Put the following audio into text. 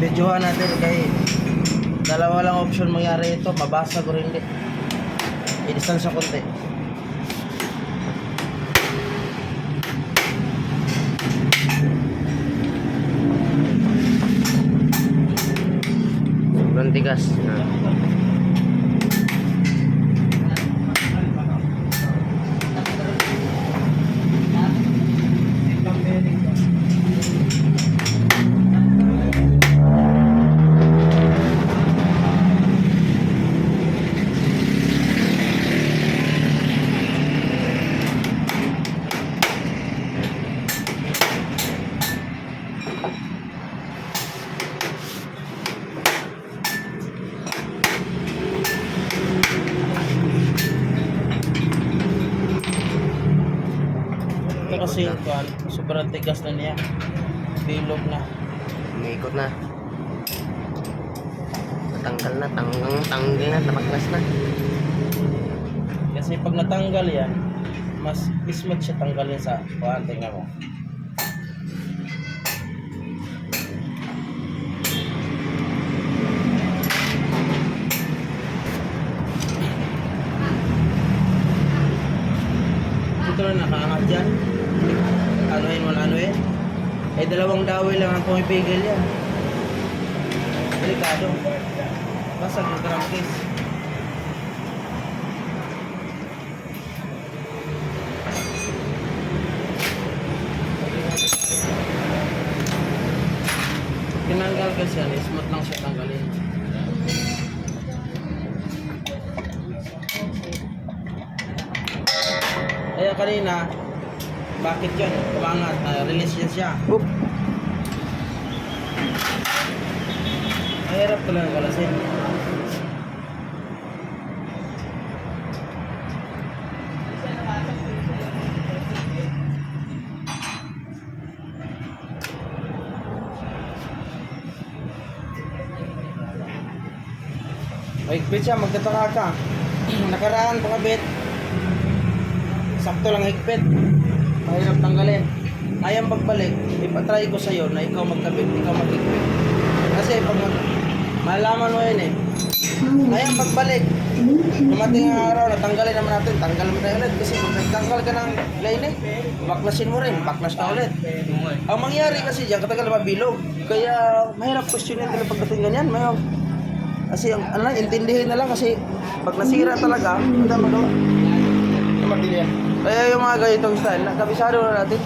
Videohan natin kay dalawa lang option mangyari ito, mabasag o hindi. I-distance sa konti. Sobrang tigas. Ito kasi kwan, sobrang tigas na niya. Bilog na. Umiikot na. Natanggal na, tanggang tanggal na, napaklas na. Kasi pag natanggal yan, mas smooth siya tanggalin sa kwan, tingnan mo. Ito na nakaangat dyan. Anuhin mo na anuhin. Eh dalawang daway lang ang pumipigil yan. Delikado. Basag yung crankcase. Tinanggal kasi yan, smooth lang siya tanggalin. Kaya kanina, bakit yun? Kumangat, na-release yan siya. Oop! Mahirap talaga kalasin. Mahigpit siya, magtataka ka. Nakaraan, pangabit. Sakto lang higpit. Mahirap tanggalin. Ayang pagbalik, ipatry ko sa'yo na ikaw magkabit, ikaw maghigpit. Kasi pag malaman mo yun eh. Ayang pagbalik, dumating ang araw, natanggalin naman natin, tanggal mo tayo ulit. Kasi kung nagtanggal ka ng line eh, baklasin mo rin, baklas na ulit. Ang mangyari kasi dyan, katagal mabilog. Kaya mahirap questionin talaga pagdating ganyan. May, kasi ang ano, intindihin na lang kasi pag nasira talaga, hindi magawa. Kaya yung mga ganitong style, nakabisado na natin.